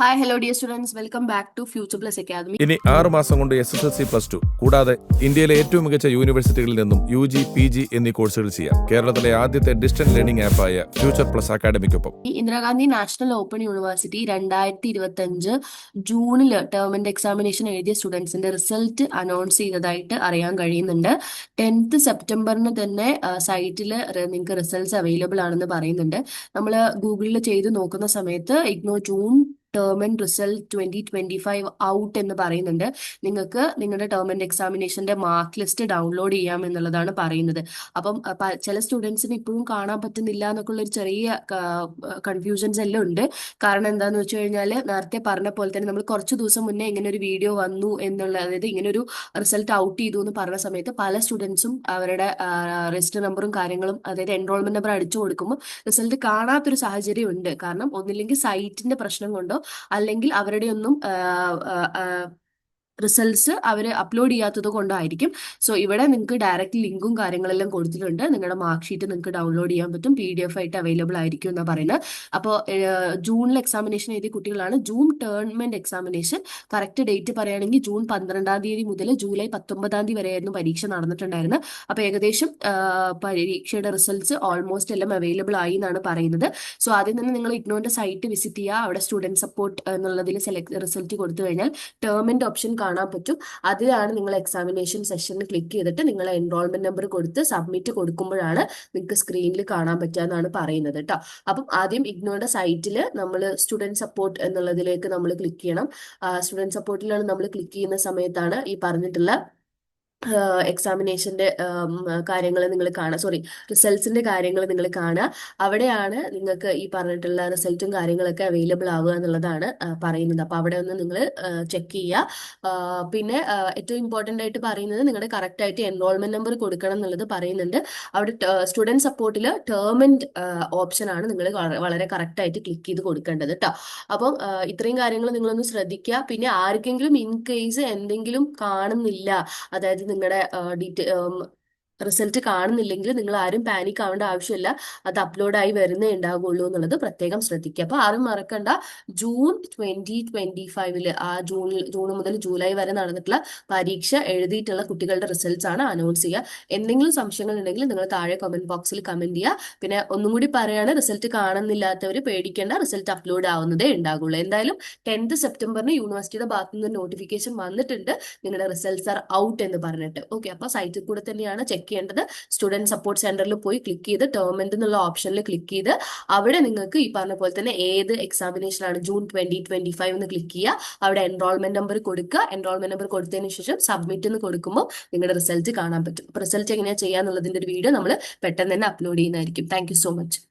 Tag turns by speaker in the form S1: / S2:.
S1: Hi hello dear students welcome back to Future Plus Academy
S2: ഇനി ആറ് മാസം കൊണ്ട് S S L C plus two കൂടാതെ ഇന്ത്യയിലെ ഏറ്റവും മികച്ച യൂണിവേഴ്സിറ്റികളിൽ നിന്നും യു ജി പി ജി എന്നീ കോഴ്സുകൾ ചെയ്യാം. കേരളത്തിലെ ആദ്യത്തെ ഡിസ്റ്റന്റ് ലേണിംഗ് ആപ്പായ ഫ്യൂച്ചർ പ്ലസ് അക്കാദമിക്കൊപ്പം
S1: ഈ ഇന്ദിരാഗാന്ധി നാഷണൽ ഓപ്പൺ യൂണിവേഴ്സിറ്റി രണ്ടായിരത്തി ഇരുപത്തി അഞ്ച് ജൂണിൽ ടേം ആൻഡ് എക്സാമിനേഷൻ എഴുതിയ സ്റ്റുഡൻസിന്റെ റിസൾട്ട് അനൗൺസ് ചെയ്തതായിട്ട് അറിയാൻ കഴിയുന്നുണ്ട്. ടെൻത്ത് സെപ്റ്റംബറിന് തന്നെ സൈറ്റിൽ നിങ്ങൾക്ക് റിസൾട്ട്സ് അവൈലബിൾ ആണെന്ന് പറയുന്നുണ്ട്. നമ്മൾ ഗൂഗിളിൽ ചെയ്ത് നോക്കുന്ന സമയത്ത് IGNOU June term and result twenty twenty five out എന്ന് പറയുന്നുണ്ട്. നിങ്ങൾക്ക് നിങ്ങളുടെ ടേം ആൻഡ് എക്സാമിനേഷന്റെ മാർക്ക് ലിസ്റ്റ് ഡൗൺലോഡ് ചെയ്യാം എന്നുള്ളതാണ് പറയുന്നത്. അപ്പം ചില സ്റ്റുഡൻസിന് ഇപ്പോഴും കാണാൻ പറ്റുന്നില്ല എന്നൊക്കെ ഉള്ള ഒരു ചെറിയ കൺഫ്യൂഷൻസ് എല്ലാം ഉണ്ട്. കാരണം എന്താന്ന് വെച്ച് കഴിഞ്ഞാൽ നേരത്തെ പറഞ്ഞ പോലെ തന്നെ നമ്മൾ കുറച്ച് ദിവസം മുന്നേ ഇങ്ങനെ ഒരു വീഡിയോ വന്നു എന്നുള്ള അതായത് ഇങ്ങനെ ഒരു റിസൾട്ട് ഔട്ട് ചെയ്തു എന്ന് പറഞ്ഞ സമയത്ത് പല സ്റ്റുഡൻസും അവരുടെ രജിസ്റ്റർ നമ്പറും കാര്യങ്ങളും അതായത് എൻറോൾമെന്റ് നമ്പർ അടിച്ചു കൊടുക്കുമ്പോൾ റിസൾട്ട് കാണാത്തൊരു സാഹചര്യം ഉണ്ട്. കാരണം ഒന്നില്ലെങ്കിൽ സൈറ്റിന്റെ പ്രശ്നം കൊണ്ടോ അല്ലെങ്കിൽ അവരുടെ ഒന്നും റിസൾട്ട്സ് അവർ അപ്ലോഡ് ചെയ്യാത്തത് കൊണ്ടായിരിക്കും. സോ ഇവിടെ നിങ്ങൾക്ക് ഡയറക്റ്റ് ലിങ്കും കാര്യങ്ങളെല്ലാം കൊടുത്തിട്ടുണ്ട്. നിങ്ങളുടെ മാർക്ക് ഷീറ്റ് നിങ്ങൾക്ക് ഡൗൺലോഡ് ചെയ്യാൻ പറ്റും. പി ഡി എഫ് ആയിട്ട് അവൈലബിൾ ആയിരിക്കും എന്നാണ് പറയുന്നത്. അപ്പോൾ ജൂണിൽ എക്സാമിനേഷൻ എഴുതിയ കുട്ടികളാണ് June term end examination correct date പറയുകയാണെങ്കിൽ ജൂൺ പന്ത്രണ്ടാം തീയതി മുതൽ ജൂലൈ പത്തൊമ്പതാം തീയതി വരെയായിരുന്നു പരീക്ഷ നടന്നിട്ടുണ്ടായിരുന്നത്. അപ്പോൾ ഏകദേശം പരീക്ഷയുടെ റിസൾട്ട്സ് ഓൾമോസ്റ്റ് എല്ലാം അവൈലബിൾ ആയി എന്നാണ് പറയുന്നത്. സോ ആദ്യം തന്നെ നിങ്ങൾ ഇഗ്നോന്റെ സൈറ്റ് വിസിറ്റ് ചെയ്യുക. അവിടെ സ്റ്റുഡന്റ് സപ്പോർട്ട് എന്നുള്ളതിൽ സെലക്ട് റിസൾട്ട് കൊടുത്തു കഴിഞ്ഞാൽ ടേമിന്റെ ഓപ്ഷൻ കാണാൻ പറ്റും. അതിലാണ് നിങ്ങൾ എക്സാമിനേഷൻ സെഷനിൽ ക്ലിക്ക് ചെയ്തിട്ട് നിങ്ങൾ എൻറോൾമെന്റ് നമ്പർ കൊടുത്ത് സബ്മിറ്റ് കൊടുക്കുമ്പോഴാണ് നിങ്ങൾക്ക് സ്ക്രീനിൽ കാണാൻ പറ്റുക എന്നാണ് പറയുന്നത് കേട്ടോ. അപ്പം ആദ്യം ഇഗ്നോയുടെ സൈറ്റിൽ നമ്മൾ സ്റ്റുഡന്റ് സപ്പോർട്ട് എന്നുള്ളതിലേക്ക് നമ്മൾ ക്ലിക്ക് ചെയ്യണം. സ്റ്റുഡന്റ് സപ്പോർട്ടിലാണ് നമ്മൾ ക്ലിക്ക് ചെയ്യുന്ന സമയത്താണ് ഈ പറഞ്ഞിട്ടുള്ള എക്സാമിനേഷന്റെ കാര്യങ്ങൾ നിങ്ങൾ കാണുക സോറി റിസൾട്ട്സിന്റെ കാര്യങ്ങൾ നിങ്ങൾ കാണുക അവിടെയാണ് നിങ്ങൾക്ക് ഈ പറഞ്ഞിട്ടുള്ള റിസൾട്ടും കാര്യങ്ങളൊക്കെ അവൈലബിൾ ആവുക എന്നുള്ളതാണ് പറയുന്നത്. അപ്പൊ അവിടെ ഒന്ന് നിങ്ങൾ ചെക്ക് ചെയ്യുക പിന്നെ ഏറ്റവും ഇമ്പോർട്ടന്റ് ആയിട്ട് പറയുന്നത് നിങ്ങളുടെ കറക്റ്റ് ആയിട്ട് എൻറോൾമെന്റ് നമ്പർ കൊടുക്കണം എന്നുള്ളത് പറയുന്നുണ്ട്. അവിടെ സ്റ്റുഡന്റ് സപ്പോർട്ടിൽ ടേർമെന്റ് ഓപ്ഷൻ ആണ് നിങ്ങൾ വളരെ കറക്റ്റ് ആയിട്ട് ക്ലിക്ക് ചെയ്ത് കൊടുക്കേണ്ടത് കേട്ടോ അപ്പം ഇത്രയും കാര്യങ്ങൾ നിങ്ങളൊന്ന് ശ്രദ്ധിക്കുക പിന്നെ ആർക്കെങ്കിലും ഇൻ കേസ് എന്തെങ്കിലും കാണുന്നില്ല അതായത് നിങ്ങളുടെ ഡീറ്റെയിൽ റിസൾട്ട് കാണുന്നില്ലെങ്കിൽ നിങ്ങൾ ആരും പാനിക് ആവേണ്ട ആവശ്യമില്ല. അത് അപ്ലോഡായി വരുന്നേ ഉണ്ടാവുകയുള്ളൂ എന്നുള്ളത് പ്രത്യേകം ശ്രദ്ധിക്കുക. അപ്പോൾ ആരും മറക്കണ്ട. ജൂൺ ട്വന്റി ട്വന്റി ഫൈവിൽ ആ ജൂണിൽ ജൂൺ മുതൽ ജൂലൈ വരെ നടന്നിട്ടുള്ള പരീക്ഷ എഴുതിയിട്ടുള്ള കുട്ടികളുടെ റിസൾട്ട്സ് ആണ് അനൗൺസ് ചെയ്യുക. എന്തെങ്കിലും സംശയങ്ങൾ ഉണ്ടെങ്കിൽ നിങ്ങൾ താഴെ കമന്റ് ബോക്സിൽ കമന്റ് ചെയ്യുക. പിന്നെ ഒന്നും കൂടി പറയാണ് റിസൾട്ട് കാണുന്നില്ലാത്തവർ പേടിക്കേണ്ട റിസൾട്ട് അപ്ലോഡ് ആവുന്നതേ ഉണ്ടാകുള്ളൂ എന്തായാലും ടെൻത്ത് സെപ്റ്റംബറിന് യൂണിവേഴ്സിറ്റിയുടെ ഭാഗത്തു നിന്ന് നോട്ടിഫിക്കേഷൻ വന്നിട്ടുണ്ട്. നിങ്ങളുടെ റിസൾട്ട്സ് ആർ ഔട്ട് എന്ന് പറഞ്ഞിട്ട്. ഓക്കെ അപ്പൊ സൈറ്റിൽ കൂടെ തന്നെയാണ് ചെക്ക് ചെയ്യേണ്ടത്. സ്റ്റുഡന്റ് സപ്പോർട്ട് സെന്ററിൽ പോയി ക്ലിക്ക് ചെയ്ത് ടേർമെന്റ് എന്നുള്ള ഓപ്ഷനിൽ ക്ലിക്ക് ചെയ്ത് അവിടെ നിങ്ങൾക്ക് ഈ പറഞ്ഞ പോലെ തന്നെ ഏത് എക്സാമിനേഷനാണ് ജൂൺ ട്വന്റി ട്വന്റി ഫൈവ് എന്ന് ക്ലിക്ക് ചെയ്യുക. അവിടെ എൻറോൾമെന്റ് നമ്പർ കൊടുക്കുക. എൻറോൾമെന്റ് നമ്പർ കൊടുത്തതിന് ശേഷം സബ്മിറ്റ് എന്ന് കൊടുക്കുമ്പോൾ നിങ്ങളുടെ റിസൾട്ട് കാണാൻ പറ്റും. റിസൾട്ട് എങ്ങനെയാണ് ചെയ്യുക എന്നുള്ളതിന്റെ ഒരു വീഡിയോ നമ്മൾ പെട്ടെന്ന് തന്നെ അപ്ലോഡ് ചെയ്യുന്നതായിരിക്കും. Thank so much